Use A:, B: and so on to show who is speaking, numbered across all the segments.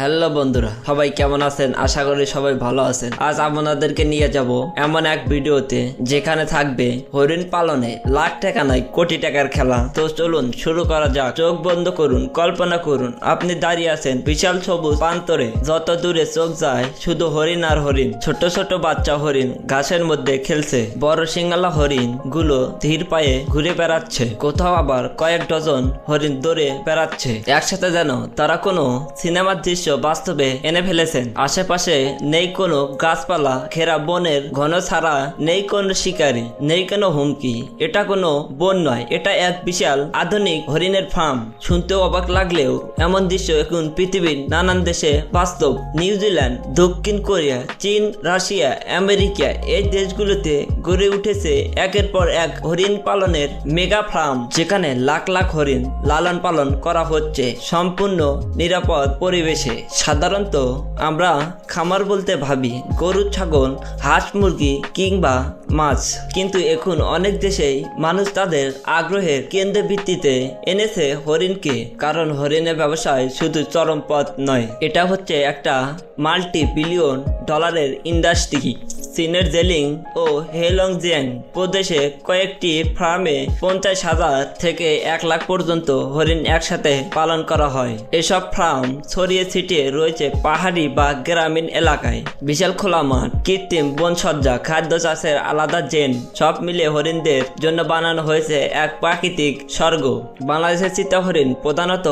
A: Hello বন্ধুরা, সবাই কেমন আছেন? আশা করি সবাই ভালো আছেন। আজ আপনাদেরকে নিয়ে যাব এমন এক ভিডিওতে যেখানে থাকবে হরিণ পালনে লাখ টাকা নয়, কোটি টাকার খেলা। তো চলুন, শুরু করা যাক। চোখ বন্ধ করুন, কল্পনা করুন, আপনি দাঁড়িয়ে আছেন বিশাল সবুজ প্রান্তরে। যত দূরে চোখ যায়, শুধু হরিণ আর হরিণ। ছোট ছোট বাচ্চা হরিণ ঘাসের মধ্যে খেলছে। বড় সিঙ্গালা হরিণগুলো ধীর পায়ে ঘুরে বেড়াচ্ছে। কোথাও আবার কয়েক ডজন হরিণ দৌড়ে বেড়াচ্ছে। একসাথে যেন তারা কোনো সিনেমার দৃশ্য বাস্তবে এনে ফেলেছেন। আশেপাশে নেই কোনো গাছপালা, ঘেরা বনের ঘন ছাড়া নেই কোনো শিকারী, নেই কোনো হুমকি। এটা কোনো বন নয়, এটা এক বিশাল আধুনিক হরিণের ফার্ম শুনতে অবাক লাগলেও এমন দৃশ্য এখন পৃথিবীর নানান দেশে বাস্তব। নিউজিল্যান্ড দক্ষিণ কোরিয়া, চীন, রাশিয়া, আমেরিকা এই দেশগুলোতে গড়ে উঠেছে একের পর এক হরিণ পালনের মেগা ফার্ম যেখানে লাখ লাখ হরিণ লালন পালন করা হচ্ছে। সম্পূর্ণ নিরাপদ পরিবেশে। সাধারণত আমরা খামার বলতে ভাবি গরু, ছাগল, হাঁস, মুরগি কিংবা মাছ। কিন্তু এখন অনেক দেশেই মানুষ তাদের আগ্রহের কেন্দ্র ভিত্তিতে এনেছে হরিণকে, কারণ হরিণের ব্যবসায় শুধু চরম পথ নয়। এটা হচ্ছে একটা মাল্টি বিলিয়ন ডলারের ইন্ডাস্ট্রি। চীনের জেলিং ও হেলংজিয়াং প্রদেশে কয়েকটি ফার্মে পঞ্চাশ হাজার থেকে এক লাখ পর্যন্ত হরিণ একসাথে পালন করা হয়। এসব ফার্ম ছড়িয়ে ছিটিয়ে রয়েছে পাহাড়ি বা গ্রামীণ এলাকায়। বিশাল খোলা মাঠ, কৃত্রিম বনসজ্জা, খাদ্য চাষের আলাদা জেন, সব মিলে হরিণদের জন্য বানানো হয়েছে এক প্রাকৃতিক স্বর্গ। বাংলাদেশের চিতা হরিণ প্রধানত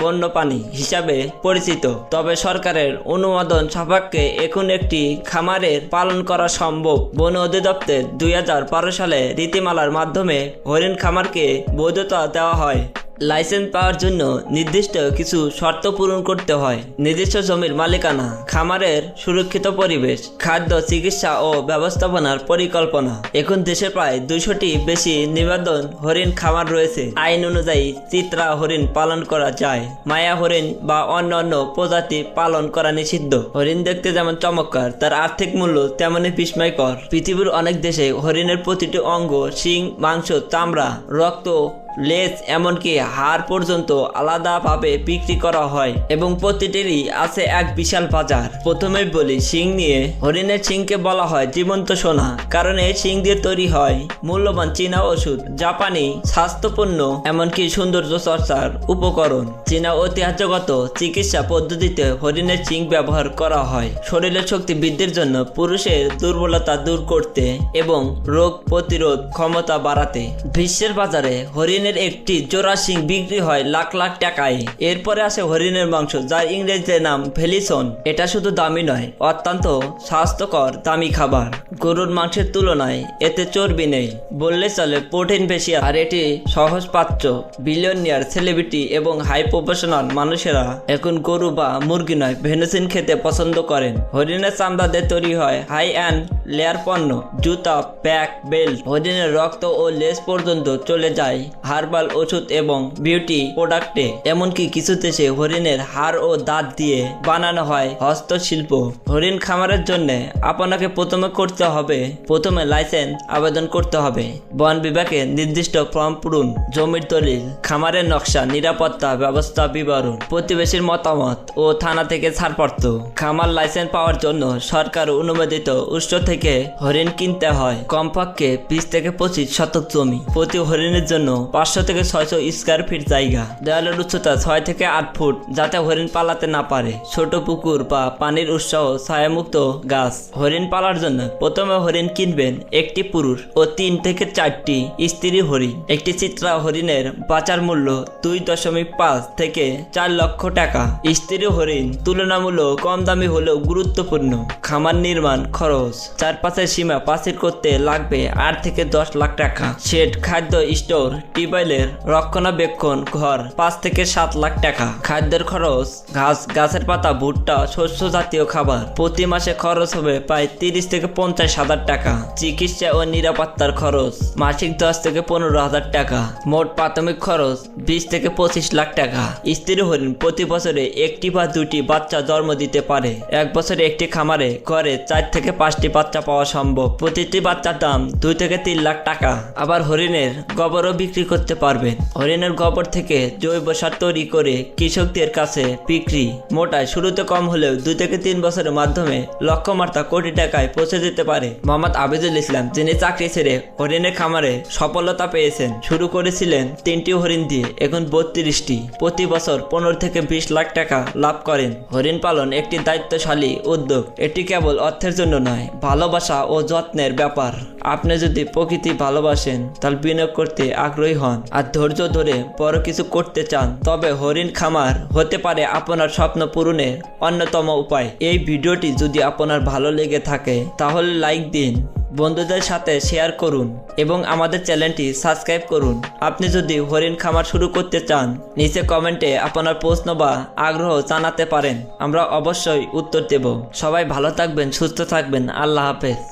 A: বন্যপ্রাণী হিসাবে পরিচিত, তবে সরকারের অনুমোদন সাপেক্ষে এখন একটি খামারের পালন করা সম্ভব। বন অধিদপ্তর দুই হাজার বারো সালে রীতিমালার মাধ্যমে হরিণ খামারকে বৈধতা দেওয়া হয়। লাইসেন্স পাওয়ার জন্য নির্দিষ্ট কিছু শর্ত পূরণ করতে হয়। নির্দিষ্ট জমির মালিকানা, খামারের সুরক্ষিত পরিবেশ, খাদ্য, চিকিৎসা ও ব্যবস্থাপনার পরিকল্পনা। এখন দেশে প্রায় দুশোটি বেশি নিবেদন হরিণ খামার রয়েছে। আইন অনুযায়ী চিত্রা হরিণ পালন করা যায়। মায়া হরিণ বা অন্য অন্য প্রজাতি পালন করা নিষিদ্ধ। হরিণ দেখতে যেমন চমৎকার, তার আর্থিক মূল্য তেমনই বিস্ময়কর। পৃথিবীর অনেক দেশে হরিণের প্রতিটি অঙ্গ, শিং, মাংস চামড়া রক্ত লেজ এমনকি হাড় পর্যন্ত আলাদাভাবে বিক্রি করা হয় এবং প্রতিটিরই আছে এক বিশাল বাজার। প্রথমেই বলি শিং নিয়ে। হরিণের শিংকে বলা হয় জীবন্ত সোনা। কারণ এই শিং দিয়ে তৈরি হয় মূল্যবান চীনা ওষুধ, জাপানি স্বাস্থ্যপণ্য, এমনকি সৌন্দর্য চর্চার উপকরণ। চীনা ঐতিহ্যগত চিকিৎসা পদ্ধতিতে হরিণের শিং ব্যবহার করা হয়। শরীরের শক্তি বৃদ্ধির জন্য পুরুষের দুর্বলতা দূর করতে এবং রোগ প্রতিরোধ ক্ষমতা বাড়াতে। বিশ্বের বাজারে হরিণের একটি জোড়া শিং বিক্রি হয় লাখ লাখ টাকায়। এরপরে আসে হরিণের মাংস, যার ইংরেজিতে নাম ভেলিসন এটা শুধু দামি নয়, অত্যন্ত স্বাস্থ্যকর, দামি খাবার। গরুর মাংসের তুলনায় এতে চর্বি নেই, বললে চলে প্রোটিন বেশি। আর এটি সহজ পাচ্য বিলিয়নিয়ার সেলিব্রিটি এবং হাই প্রফেশনাল মানুষেরা এখন গরু বা মুরগি নয় ভেনুসিন খেতে পছন্দ করেন। হরিণের চামড়া দিয়ে তৈরি হয় হাই অ্যান্ড লেয়ার পণ্য, জুতা, ব্যাগ, বেল্ট। হরিণের রক্ত ও লেজ পর্যন্ত চলে যায় হার্বাল ওষুধ এবং বিউটি প্রোডাক্টে, এমনকি কিছু দেশে হরিণের হাড় ও দাঁত দিয়ে বানানো হয় হস্তশিল্প। হরিণ খামারের জন্য আপনাকে প্রথমে করতে হবে, প্রথমে লাইসেন্স আবেদন করতে হবে। বন বিভাগে নির্দিষ্ট ফর্ম পূরণ, জমির দলিল, খামারের নকশা, নিরাপত্তা ব্যবস্থা বিবরণ, প্রতিবেশীর মতামত ও থানা থেকে ছাড়পত্র। খামার লাইসেন্স পাওয়ার জন্য সরকার অনুমোদিত উৎস থেকে হরিণ কিনতে হয়। কমপক্ষে বিশ থেকে পঁচিশ শতক জমি প্রতি হরিণের জন্য পাঁচশো থেকে ছয়শো স্কোয়ার ফিট জায়গা। দেওয়ালের উচ্চতা ছয় থেকে আট ফুট, যাতে হরিণ পালাতে না পারে। ছোট পুকুর বা পানির উৎসাহ ছায়ামুক্ত গাছ। হরিণ পালার জন্য প্রথমে হরিণ কিনবেন একটি পুরুষ ও তিন থেকে চারটি স্ত্রী হরিণ। একটি চিত্রা হরিণের বাজার মূল্য দুই দশমিক পাঁচ থেকে চার লক্ষ টাকা। স্ত্রী হরিণ তুলনামূলক কম দামি হলেও গুরুত্বপূর্ণ। খামার নির্মাণ খরচ। চারপাশের সীমা পাচির করতে লাগবে আট থেকে দশ লাখ টাকা। শেড, খাদ্য, স্টোর টিউবওয়েলের রক্ষণাবেক্ষণ ঘর, পাঁচ থেকে সাত লাখ টাকা। খাদ্যের খরচ, ঘাস, গাছের পাতা, ভুট্টা, শস্য জাতীয় খাবার। প্রতি মাসে খরচ হবে প্রায় তিরিশ থেকে পঞ্চাশ হাজার টাকা। চিকিৎসা ও নিরাপত্তার খরচ, মাসিক দশ থেকে পনেরো হাজার টাকা। মোট প্রাথমিক খরচ, বিশ থেকে পঁচিশ লাখ টাকা। স্ত্রী হরিণ প্রতি বছরে একটি বা দুটি বাচ্চা জন্ম দিতে পারে। এক বছরে একটি খামারে ঘরে চার থেকে পাঁচটি বাচ্চা পাওয়া সম্ভব। প্রতিটি বাচ্চার দাম দুই থেকে তিন লাখ টাকা। আবার হরিণের গোবরও বিক্রি করতে করতে পারবেন হরিণের গোবর থেকে জৈব সার তৈরি করে কৃষকদের কাছে বিক্রি মোটায় শুরুতে কম হলেও দুই থেকে তিন বছরের মাধ্যমে লক্ষ্যমাত্রা কোটি টাকায় পৌঁছে যেতে পারে। মোহাম্মদ আবিদুল ইসলাম, যিনি চাকরি ছেড়ে হরিণের খামারে সফলতা পেয়েছেন, শুরু করেছিলেন তিনটি হরিণ দিয়ে, এখন বত্রিশটি। প্রতি বছর পনেরো থেকে বিশ লাখ টাকা লাভ করেন। হরিণ পালন একটি দায়িত্বশালী উদ্যোগ, এটি কেবল অর্থের জন্য নয়, ভালোবাসা ও যত্নের ব্যাপার। আপনি যদি প্রকৃতি ভালোবাসেন, তাহলে বিনিয়োগ করতে আগ্রহী হন। আর ধৈর্য ধরে বড় কিছু করতে চান, তবে হরিণ খামার হতে পারে আপনার স্বপ্ন পূরণের অন্যতম উপায়। এই ভিডিওটি যদি আপনার ভালো লেগে থাকে, তাহলে লাইক দিন, বন্ধুদের সাথে শেয়ার করুন, এবং আমাদের চ্যানেলটি সাবস্ক্রাইব করুন। আপনি যদি হরিণ খামার শুরু করতে চান, নিচে কমেন্টে আপনার প্রশ্ন বা আগ্রহ জানাতে পারেন, আমরা অবশ্যই উত্তর দেব। সবাই ভালো থাকবেন, সুস্থ থাকবেন, আল্লাহ হাফেজ।